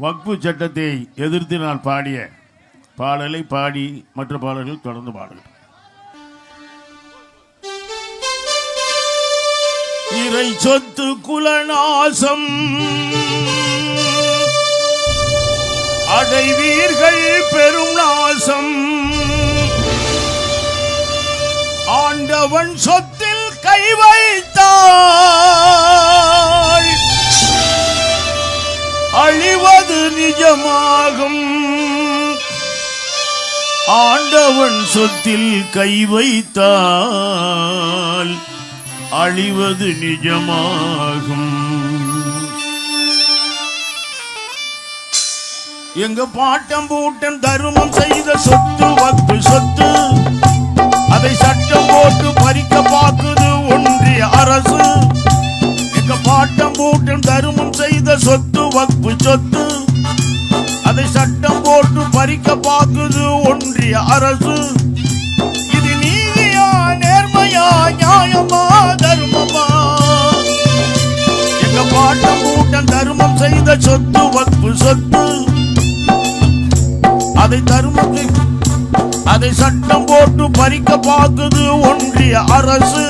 வக்பு சட்டத்தை எதிர்த்து நான் பாடிய பாடலை பாடி மற்ற பாடல்கள் தொடர்ந்து பாடல்கள் இறை சொத்து குலநாசம். அடைவீர்கள் பெரும் நாசம். ஆண்டவன் சொத்து அது நிஜமாகும். ஆண்டவன் சொத்தில் கை வைத்தால் அழிவது நிஜமாகும். எங்க பாட்டம் பூட்டம் தருமம் செய்த சொத்து வக்கு சொத்து அதை சட்டம் போட்டு பறிக்க பார்க்குது ஒன்றிய அரசு. எங்க பாட்டம் பூட்டம் தருமம் செய்த சொத்து வக்கு சொத்து அதை சட்டம் போட்டு பறிக்க பார்க்குது ஒன்றிய அரசு. இது நீதியா நேர்மையா நியாயமா தர்மமா? எங்க பாட்டம் கூட்டம் தர்மம் செய்த சொத்து வக்பு சொத்து. அதை தர்மத்தை அதை சட்டம் போட்டு பறிக்க பார்க்குது ஒன்றிய அரசு.